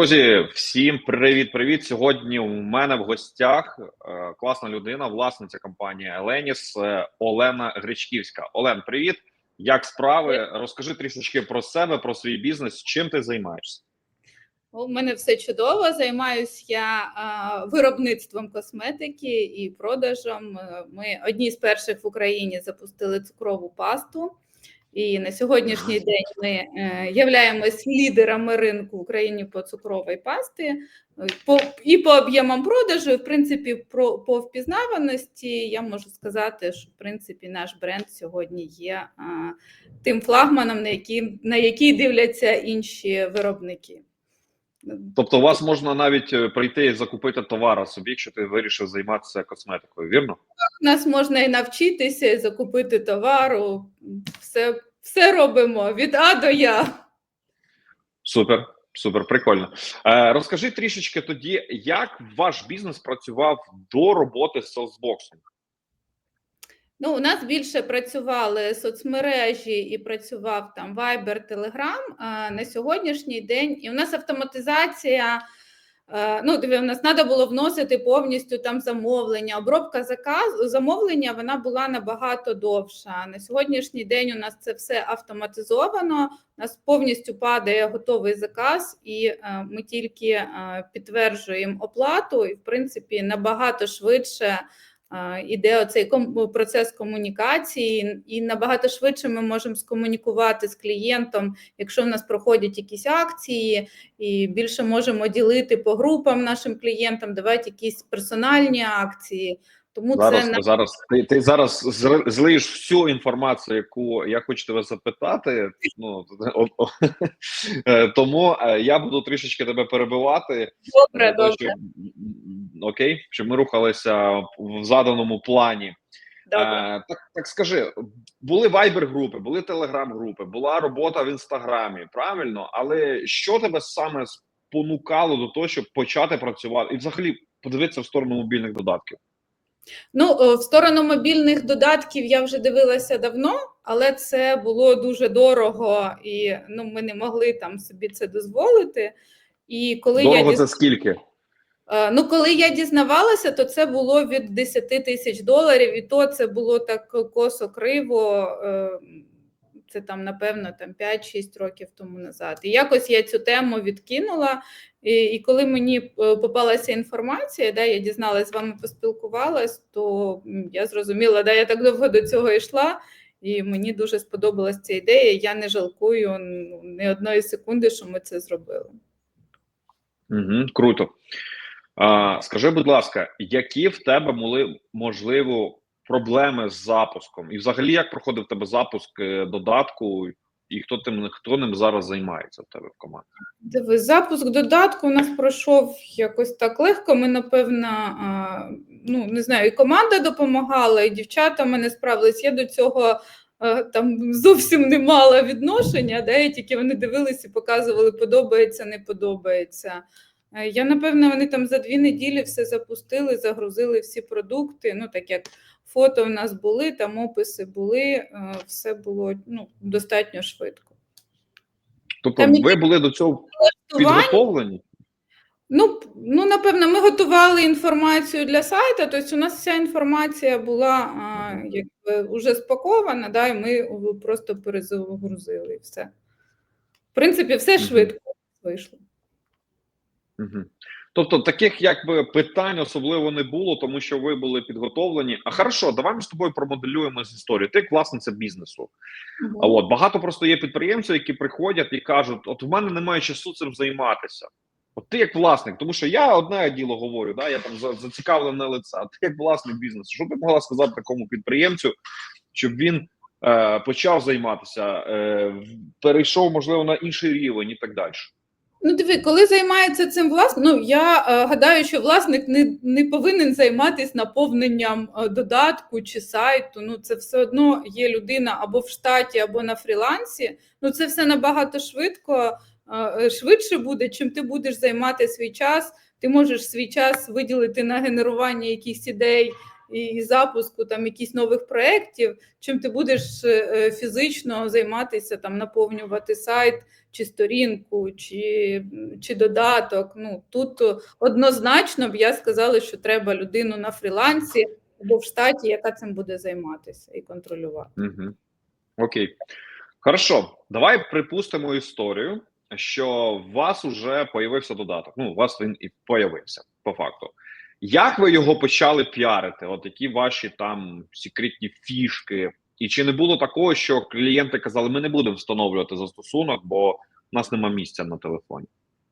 Друзі, всім привіт-привіт. Сьогодні у мене в гостях е, класна людина, власниця компанії Еленіс е, Олена Гречківська. Олен, привіт. Як справи? Розкажи трішечки про себе, про свій бізнес. Чим ти займаєшся? У мене все чудово. Займаюся я виробництвом косметики і продажем. Е, Ми одні з перших в Україні запустили цукрову пасту. І на сьогоднішній день ми е, являємось лідерами ринку в Україні по цукровій пасті, Е, по, і по об'ємам продажу, і в принципі, про по впізнаваності. Я можу сказати, що в принципі наш бренд сьогодні є а, тим флагманом, на який, на який дивляться інші виробники. Тобто, у вас можна навіть е, прийти і закупити товара собі, якщо ти вирішив займатися косметикою, вірно? Нас можна і навчитися, і закупити товару. Все, все робимо від А до Я. Супер, супер, прикольно. Е, розкажи трішечки тоді, як ваш бізнес працював до роботи з Salesbox? Ну, у нас більше працювали соцмережі і працював там Viber, Telegram. А на сьогоднішній день і у нас автоматизація. Ну, диви, у нас треба було вносити повністю там замовлення. Обробка заказу замовлення вона була набагато довша. На сьогоднішній день у нас це все автоматизовано. У нас повністю падає готовий заказ, і е, ми тільки е, підтверджуємо оплату, і в принципі набагато швидше іде оцей процес комунікації, і набагато швидше ми можемо скомунікувати з клієнтом, якщо в нас проходять якісь акції, і більше можемо ділити по групам нашим клієнтам, давати якісь персональні акції. Тому Зараз, це зараз ти, ти зараз злиєш всю інформацію, яку я хочу тебе запитати. Ну Е, тому е, я буду трішечки тебе перебивати. добре, для добре. щоб- окей, щоб ми рухалися в заданому плані. добре. Е, так, так скажи, були вайбер групи, були телеграм групи, була робота в інстаграмі, правильно? Але що тебе саме спонукало до того, щоб почати працювати і взагалі подивитися в сторону мобільних додатків? Ну, е, в сторону мобільних додатків я вже дивилася давно, але це було дуже дорого, і ну, ми не могли там собі це дозволити. І коли я Дорого діз... це скільки? Е, ну, коли я дізнавалася, то це було від 10 тисяч доларів, і то це було так косо криво. Це там, напевно, там 5-6 років тому назад. І якось я цю тему відкинула. І, і коли мені е, попалася інформація, да, я дізналась, з вами поспілкувалась, то я зрозуміла, да, я так довго до цього йшла, і мені дуже сподобалась ця ідея. Я не жалкую ні одної секунди, що ми це зробили. Угу, круто. А, скажи, будь ласка, які в тебе були можливо проблеми з запуском? І взагалі, як проходив тебе запуск е, додатку, і хто тим хто ним зараз займається в тебе в команді? Диви, запуск додатку у нас пройшов якось так легко. Ми, напевно, ну не знаю, і команда допомагала, і дівчата мене справились. Я до цього там зовсім не мала відношення, да, тільки вони дивилися показували, подобається, не подобається. Е, Я, напевно, вони там за дві неділі все запустили, загрузили всі продукти. Ну, так як фото в нас були, там описи були, е, все було ну, достатньо швидко. Тобто, Там ви були до цього підготовлені? Ну, ну, напевно, ми готували інформацію для сайту, тобто у нас вся інформація була а, якби уже спакована, да, і ми просто перезагрузили і все. В принципі, все швидко вийшло. Угу. Тобто таких якби питань особливо не було, тому що ви були підготовлені. А хорошо, давай ми з тобою промоделюємо з історію. Ти власниця бізнесу. А от багато просто є підприємців, які приходять і кажуть: от в мене немає часу цим займатися. От ти як власник, тому що я одне діло говорю, да, я там за- зацікавлене лице, а ти як власник бізнесу, що ти могла сказати такому підприємцю, щоб він е, почав займатися, е, перейшов, можливо, на інший рівень і так далі. Ну, диви, коли займається цим власник, ну я е, гадаю, що власник не, не повинен займатися наповненням е, додатку чи сайту. Ну, це все одно є людина або в штаті, або на фрілансі. Ну, це все набагато швидко, е, е, швидше буде, чим ти будеш займати свій час. Ти можеш свій час виділити на генерування якихось ідей і, і запуску там якісь нових проєктів, чим ти будеш е, фізично займатися там, наповнювати сайт чи сторінку, чи, чи додаток. Ну тут однозначно б я сказала, що треба людину на фрілансі або в штаті, яка цим буде займатися і контролювати. Угу. Окей. Хорошо, давай припустимо історію, що у вас вже появився додаток. Ну, у вас він і появився, по факту. Як ви його почали піарити? От які ваші там секретні фішки? І чи не було такого, що клієнти казали, ми не будемо встановлювати застосунок, бо в нас нема місця на телефоні?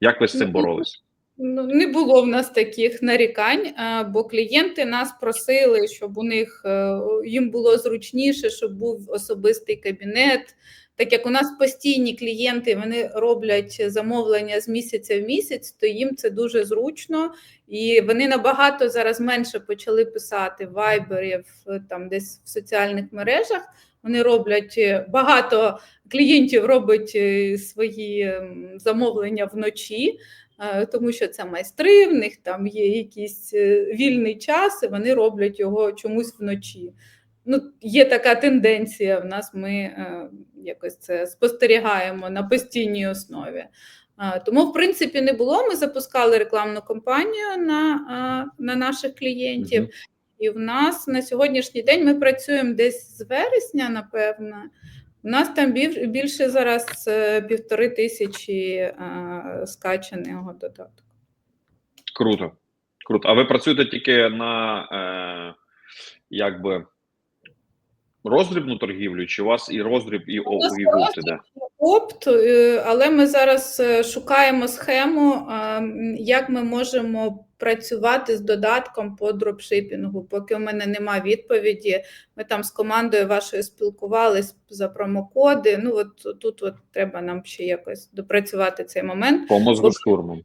Як ви з цим Ну, боролись? Ну, не було в нас таких нарікань, бо клієнти нас просили, щоб у них е, їм було зручніше, щоб був особистий кабінет. Так як у нас постійні клієнти вони роблять замовлення з місяця в місяць, то їм це дуже зручно, і вони набагато зараз менше почали писати в Viber, там десь в соціальних мережах. Вони роблять е, багато клієнтів робить е, свої замовлення вночі. Е, тому що це майстри, в них там є якийсь вільний час, і вони роблять його чомусь вночі. Ну, Є така тенденція в нас, ми е, якось це спостерігаємо на постійній основі. Е, Тому, в принципі, не було. Ми запускали рекламну кампанію на, е, на наших клієнтів, і в нас на сьогоднішній день ми працюємо десь з вересня, напевно. У нас там більше зараз е, півтори тисячі е, скачаного додатку. Круто. Круто. А ви працюєте тільки на е, якби роздрібну торгівлю, чи у вас і роздріб, і, гурт іде? Опт, але ми зараз е, шукаємо схему, як ми можемо працювати з додатком по дропшипінгу. Поки у мене немає відповіді. Ми там з командою вашою спілкувались за промокоди. Ну от тут от треба нам ще якось допрацювати цей момент. По мозгоштурмам.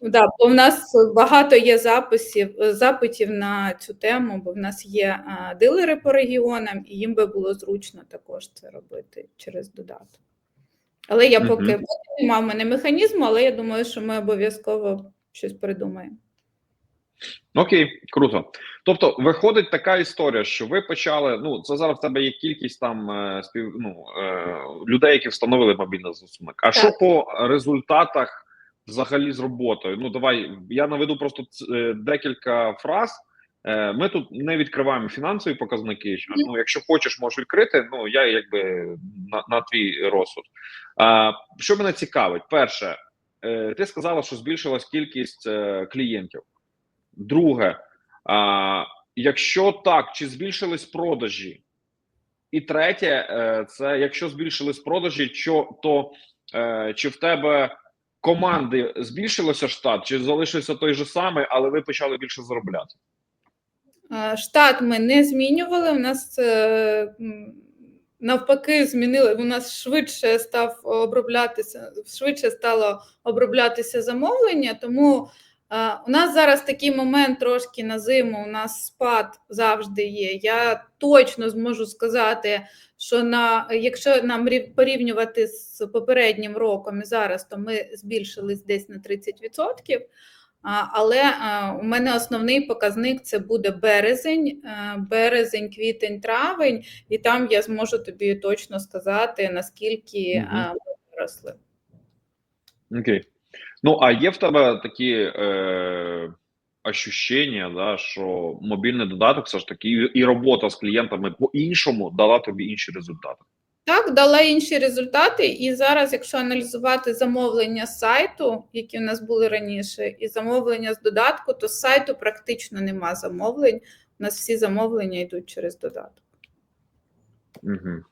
Да, бо в нас багато є записів, запитів на цю тему, бо в нас є дилери по регіонам, і їм би було зручно також це робити через додаток. Але я поки Мгм. поки немає в мене механізму, але я думаю, що ми обов'язково щось придумаємо. Окей, круто. Тобто, виходить така історія, що ви почали. Ну, це зараз в тебе є кількість там е, спів, ну, е, людей, які встановили мобільний застосунок. А що по результатах взагалі з роботою? Ну, давай я наведу просто е, декілька фраз. Е, Ми тут не відкриваємо фінансові показники. Ну, якщо хочеш, можеш відкрити. Ну я якби на, на твій розсуд. А, що мене цікавить, перше, е, ти сказала, що збільшилась кількість клієнтів. Друге, а, якщо так, чи збільшились продажі? І третє, це якщо збільшились продажі, то чи в тебе команди збільшилося штат, чи залишився той же самий, але ви почали більше заробляти? Штат ми не змінювали. У нас е, навпаки змінили. У нас швидше став оброблятися, швидше стало оброблятися замовлення. Тому у нас зараз такий момент трошки на зиму. У нас спад завжди є. Я точно зможу сказати, що на якщо нам порівнювати з попереднім роком і зараз, то ми збільшились десь на 30%. Але у мене основний показник це буде березень, березень, квітень, травень, і там я зможу тобі точно сказати, наскільки ми виросли. Окей. Ну, а є в тебе такі е, ощущення, да, що мобільний додаток все ж таки і, робота з клієнтами по-іншому дала тобі інші результати. Так, дала інші результати, і зараз, якщо аналізувати замовлення з сайту, які у нас були раніше, і замовлення з додатку, то з сайту практично нема замовлень. У нас всі замовлення йдуть через додаток. Угу.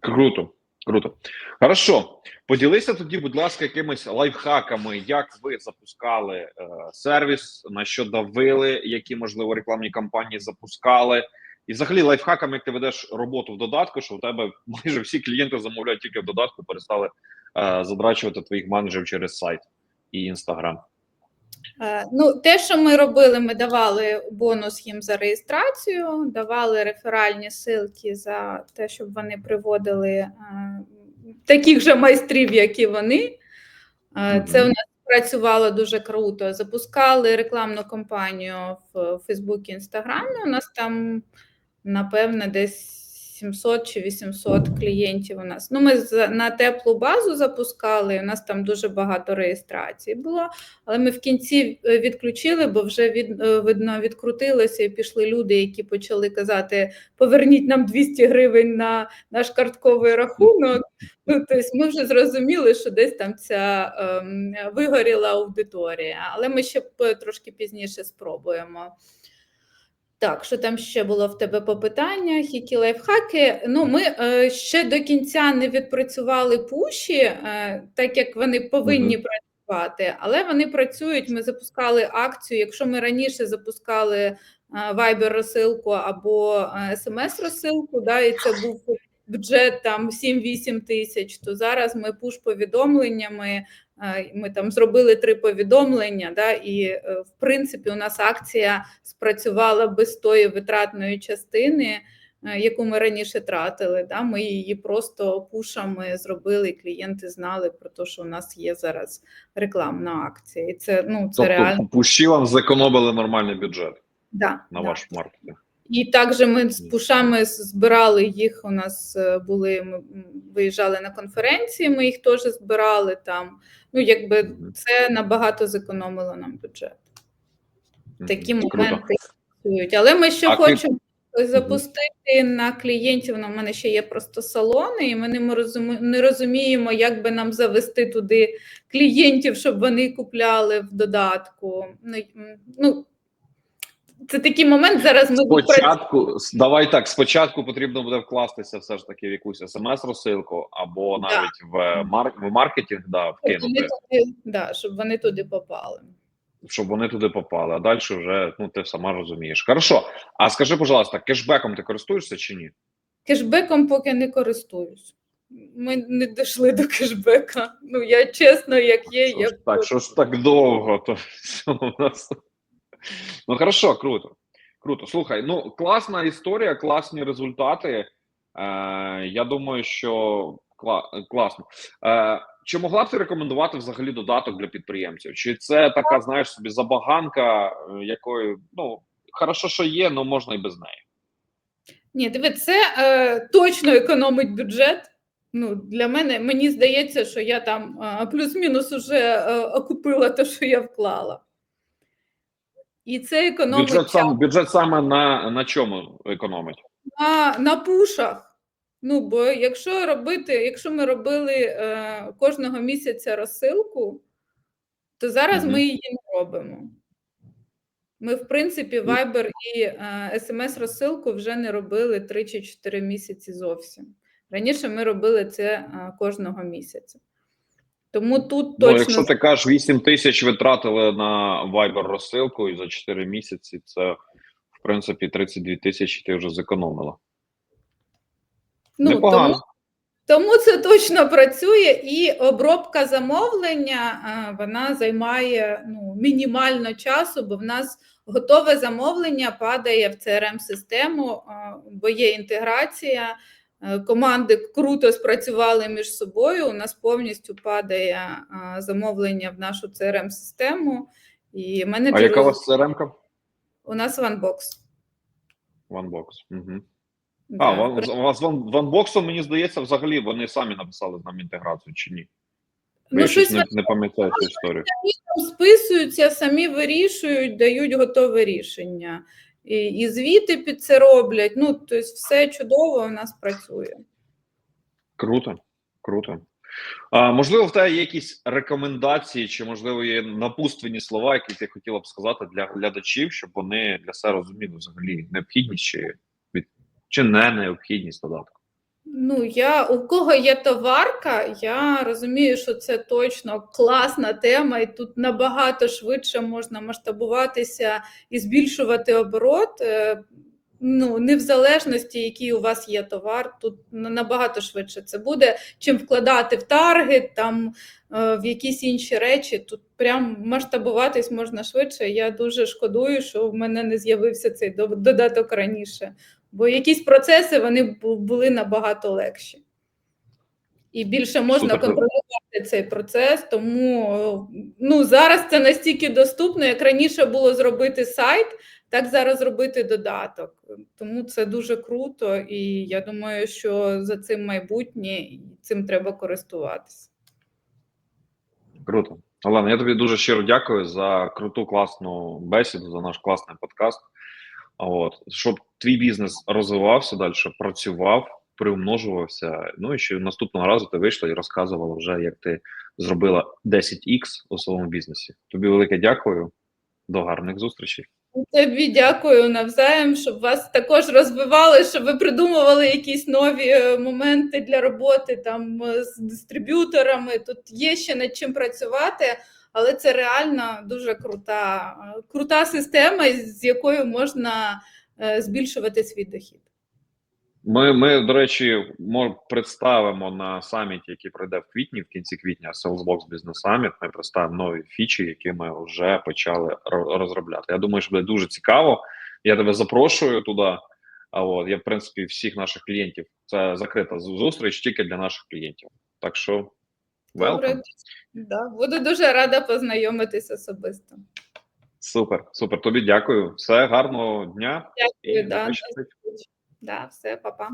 Круто, круто. Хорошо. Поділися тоді, будь ласка, якимись лайфхаками, як ви запускали е, сервіс, на що давили, які можливо рекламні кампанії запускали, і взагалі лайфхаками, як ти ведеш роботу в додатку, що у тебе майже всі клієнти замовляють тільки в додатку, перестали е, задрачувати твоїх менеджерів через сайт і інстаграм. Е, Ну, те, що ми робили, ми давали бонус їм за реєстрацію, давали реферальні силки за те, щоб вони приводили е, таких же майстрів, як і вони. Е, Це у нас працювало дуже круто. Запускали рекламну кампанію в Фейсбуці, Інстаграмі. У нас там, напевне, десь 700 чи 800 клієнтів у нас. Ну, ми на теплу базу запускали, у нас там дуже багато реєстрацій було, але ми в кінці е, відключили, бо вже від, е, видно відкрутилося і пішли люди, які почали казати: поверніть нам 200 гривень на наш картковий рахунок. Ну, тобто ми вже зрозуміли, що десь там ця ем, вигоріла аудиторія, але ми ще п- трошки пізніше спробуємо. Так, що там ще було в тебе по питаннях, які лайфхаки? Ну, ми е, ще до кінця не відпрацювали пуші, е, так як вони повинні працювати, але вони працюють. Ми запускали акцію. Якщо ми раніше запускали е, Viber розсилку або е, смс розсилку, да, і це був бюджет там 7-8 тисяч, то зараз ми пуш-повідомленнями. е, Ми там зробили три повідомлення, да, і е, в принципі у нас акція спрацювала без тої витратної частини, е, яку ми раніше тратили. Да. Ми її просто пушами зробили, і клієнти знали про те, що у нас є зараз рекламна акція. І це ну це реально. Тобто пущі вам зекономили нормальний бюджет Да, на да. ваш маркетинг. І також ми з пушами збирали їх. У нас е, були ми виїжджали на конференції. Ми їх теж збирали там. Ну, якби це набагато зекономило нам бюджет. Такі Круто. моменти працюють. Але ми ще А ти- хочемо запустити на клієнтів. Ну, У мене ще є просто салони, і ми не розуміємо, як би нам завести туди клієнтів, щоб вони купляли в додатку. Ну, ну це такий момент. Зараз ми. Спочатку, с- давай так, спочатку потрібно буде вкластися все ж таки в якусь смс-розсилку або Да. навіть в, мар... в маркетинг да, Щоб вони вкинути, туди, да, щоб вони туди попали. щоб вони туди попали, а далі вже ну, ти сама розумієш. Хорошо. А скажи, пожалуйста, кешбеком ти користуєшся чи ні? Кешбеком поки не користуюсь. Ми не дійшли до кешбека. Ну я чесно, як є, Що я ж так, що ж так довго? То все у нас. Ну хорошо, круто. Круто. Слухай, ну класна історія, класні результати. Е, я думаю, що кла- класно. Е, чи могла б ти рекомендувати взагалі додаток для підприємців? Чи це така, знаєш, собі забаганка, е, якою ну хорошо, що є, але можна і без неї. Ні, диви, це е, точно економить бюджет. Ну, для мене мені здається, що я там е, плюс-мінус уже е, окупила те, що я вклала. І це економить Бюджет сам бюджет саме на, на чому економить? на, на пушах. Ну, бо якщо робити, якщо ми робили е, кожного місяця розсилку, то зараз Мгм. ми її не робимо. Ми, в принципі. Viber і е, смс-розсилку вже не робили 3 чи 4 місяці зовсім. Раніше ми робили це е, кожного місяця. Тому тут Ну, точно якщо ти кажеш, 8 тисяч витратили на Viber розсилку і за 4 місяці, це в принципі 32 тисячі ти вже зекономила. ну, Непогано. тому, тому це точно працює, і обробка замовлення вона займає ну, мінімально часу, бо в нас готове замовлення падає в crm систему бо є інтеграція. Е, Команди круто спрацювали між собою. У нас повністю падає е, замовлення в нашу crm систему і А яка у вас CRM-ка? у нас OneBox. OneBox. Угу. Да, А, у вас OneBox, мені здається, взагалі вони самі написали з нами інтеграцію чи ні? Бо ну, щось не, не пам'ятаю цю історію. там списуються, самі вирішують, дають готове рішення. І, і звіти під це роблять. Ну, тобто, все чудово у нас працює. Круто, круто. А, можливо, в тебе є якісь рекомендації, чи можливо є напутственні слова, які ти хотіла б сказати для глядачів, щоб вони для себе розуміли взагалі необхідність чи чи не необхідність додатку. Ну, я у кого є товарка, я розумію, що це точно класна тема, і тут набагато швидше можна масштабуватися і збільшувати оборот. Е, Ну, не в залежності, який у вас є товар, тут набагато швидше це буде, чим вкладати в таргет, там е, в якісь інші речі. Тут прям масштабуватись можна швидше. Я дуже шкодую, що в мене не з'явився цей до- додаток раніше бо якісь процеси вони були набагато легші. і більше можна Супер. контролювати цей процес. Тому ну зараз це настільки доступно, як раніше було зробити сайт, так зараз зробити додаток. Тому це дуже круто, і я думаю, що за цим майбутнє і цим треба користуватися. Круто. Олена, я тобі дуже щиро дякую за круту класну бесіду, за наш класний подкаст. От, щоб твій бізнес розвивався далі, працював, приумножувався. Ну і що наступного разу ти вийшла і розказувала вже, як ти зробила 10x у своєму бізнесі. Тобі велике дякую. До гарних зустрічей. Тобі дякую навзаєм, щоб вас також розвивали, щоб ви придумували якісь нові е, моменти для роботи там е, з дистриб'юторами. Тут є ще над чим працювати, але це реально дуже крута, крута система, з якою можна е, збільшувати свій дохід. Ми, ми до речі, представимо на саміті, який пройде в квітні, в кінці квітня, Salesbox Business Summit, Ми представимо нові фічі, які ми вже почали розробляти. Я думаю, що буде дуже цікаво. Я тебе запрошую туди. А от я, в принципі, всіх наших клієнтів це закрита зустріч тільки для наших клієнтів. Так що welcome. да, буду дуже рада познайомитись особисто. Супер, супер. Тобі дякую. Все гарного дня Дякую, і да, да, все, па-па.